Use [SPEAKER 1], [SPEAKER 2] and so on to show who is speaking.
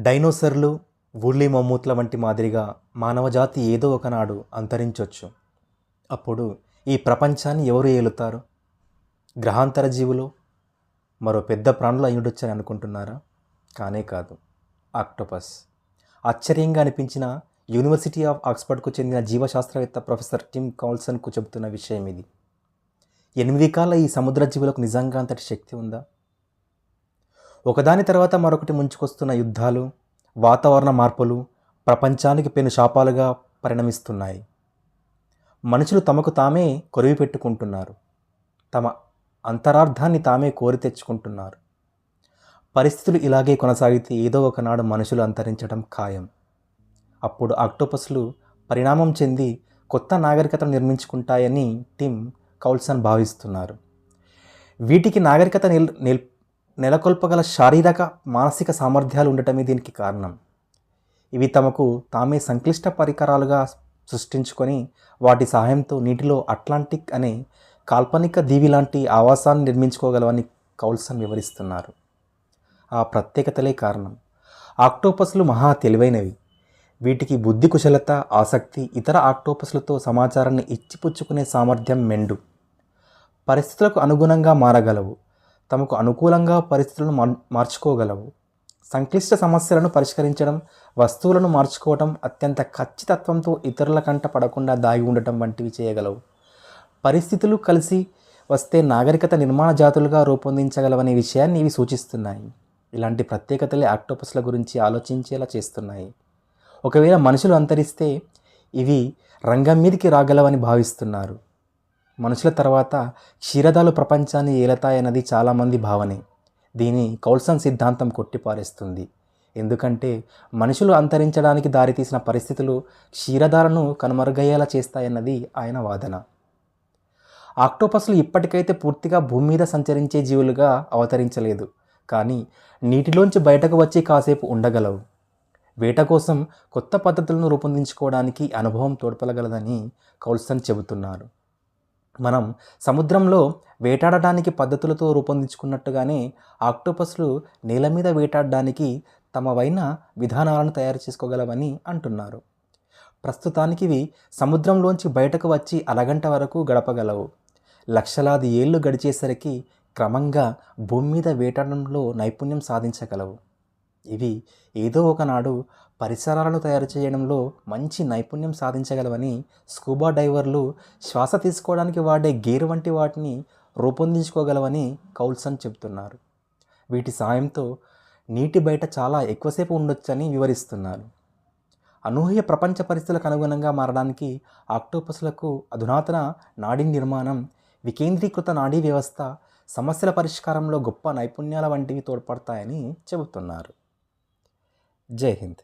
[SPEAKER 1] డైనోసర్లు వుర్లీ మమ్మూత్ల వంటి మాదిరిగా మానవజాతి ఏదో ఒకనాడు అంతరించొచ్చు. అప్పుడు ఈ ప్రపంచాన్ని ఎవరు ఏలుతారు? గ్రహాంతర జీవులు? మరో పెద్ద ప్రాణులు అయ్యుండొచ్చని అనుకుంటున్నారా? కానే కాదు. ఆక్టోపస్. ఆశ్చర్యంగా అనిపించిన యూనివర్సిటీ ఆఫ్ ఆక్స్ఫర్డ్కు చెందిన జీవశాస్త్రవేత్త ప్రొఫెసర్ టిమ్ కాల్సన్కు చెబుతున్న విషయం ఇది ఎనిమిది కాల ఈ సముద్ర జీవులకు నిజంగా అంతటి శక్తి ఉందా? ఒకదాని తర్వాత మరొకటి ముంచుకొస్తున్న యుద్ధాలు వాతావరణ మార్పులు ప్రపంచానికి పెను శాపాలుగా పరిణమిస్తున్నాయి. మనుషులు తమకు తామే కొరివి పెట్టుకుంటున్నారు. తమ అంతరార్థాన్ని తామే కోరి తెచ్చుకుంటున్నారు. పరిస్థితులు ఇలాగే కొనసాగితే ఏదో ఒకనాడు మనుషులు అంతరించడం ఖాయం. అప్పుడు ఆక్టోపస్లు పరిణామం చెంది కొత్త నాగరికతను నిర్మించుకుంటాయని టిమ్ కౌల్సన్ భావిస్తున్నారు. వీటికి నాగరికత నిల్ నిల్ నెలకొల్పగల శారీరక మానసిక సామర్థ్యాలు ఉండటమే దీనికి కారణం. ఇవి తమకు తామే సంక్లిష్ట పరికరాలుగా సృష్టించుకొని వాటి సహాయంతో నీటిలో అట్లాంటిక్ అనే కాల్పనిక దీవి లాంటి ఆవాసాన్ని నిర్మించుకోగలవని కౌల్సన్ వివరిస్తున్నారు. ఆ ప్రత్యేకతలే కారణం. ఆక్టోపస్లు మహా తెలివైనవి. వీటికి బుద్ధి కుశలత ఆసక్తి ఇతర ఆక్టోపస్లతో సమాచారాన్ని ఇచ్చిపుచ్చుకునే సామర్థ్యం మెండు. పరిస్థితులకు అనుగుణంగా మారగలవు. తమకు అనుకూలంగా పరిస్థితులను మార్చుకోగలవు. సంక్లిష్ట సమస్యలను పరిష్కరించడం వస్తువులను మార్చుకోవటం అత్యంత ఖచ్చితత్వంతో ఇతరుల కంట పడకుండా దాగి ఉండటం వంటివి చేయగలవు. పరిస్థితులు కలిసి వస్తే నాగరికత నిర్మాణ జాతులుగా రూపొందించగలవనే విషయాన్ని ఇవి సూచిస్తున్నాయి. ఇలాంటి ప్రత్యేకతలే ఆక్టోపస్ల గురించి ఆలోచించేలా చేస్తున్నాయి. ఒకవేళ మనుషులు అంతరిస్తే ఇవి రంగం మీదకి రాగలవని భావిస్తున్నారు. మనుషుల తర్వాత క్షీరదాలు ప్రపంచాన్ని ఏలతాయన్నది చాలామంది భావనే. దీని కౌల్సన్ సిద్ధాంతం కొట్టిపారేస్తుంది. ఎందుకంటే మనుషులు అంతరించడానికి దారితీసిన పరిస్థితులు క్షీరదాలను కనుమరుగయ్యేలా చేస్తాయన్నది ఆయన వాదన. ఆక్టోపస్లు ఇప్పటికైతే పూర్తిగా భూమి మీద సంచరించే జీవులుగా అవతరించలేదు. కానీ నీటిలోంచి బయటకు వచ్చి కాసేపు ఉండగలవు. వేట కోసం కొత్త పద్ధతులను రూపొందించుకోవడానికి అనుభవం తోడ్పలగలదని కౌల్సన్ చెబుతున్నారు. మనం సముద్రంలో వేటాడడానికి పద్ధతులతో రూపొందించుకున్నట్టుగానే ఆక్టోపస్లు నేల మీద వేటాడడానికి తమవైన విధానాలను తయారు చేసుకోగలవని అంటున్నారు. ప్రస్తుతానికి ఇవి సముద్రంలోంచి బయటకు వచ్చి అరగంట వరకు గడపగలవు. లక్షలాది ఏళ్ళు గడిచేసరికి క్రమంగా భూమి మీద వేటాడడంలో నైపుణ్యం సాధించగలవు. ఇవి ఏదో ఒకనాడు పరిసరాలను తయారు చేయడంలో మంచి నైపుణ్యం సాధించగలవని స్కూబా డైవర్లు శ్వాస తీసుకోవడానికి వాడే గేర్ వంటి వాటిని రూపొందించుకోగలవని కౌల్సన్ చెబుతున్నారు. వీటి సాయంతో నీటి బయట చాలా ఎక్కువసేపు ఉండొచ్చని వివరిస్తున్నారు. అనూహ్య ప్రపంచ పరిస్థితులకు అనుగుణంగా మారడానికి ఆక్టోపస్లకు అధునాతన నాడీ నిర్మాణం వికేంద్రీకృత నాడీ వ్యవస్థ సమస్యల పరిష్కారంలో గొప్ప నైపుణ్యాల వంటివి తోడ్పడతాయని చెబుతున్నారు. जय हिंद।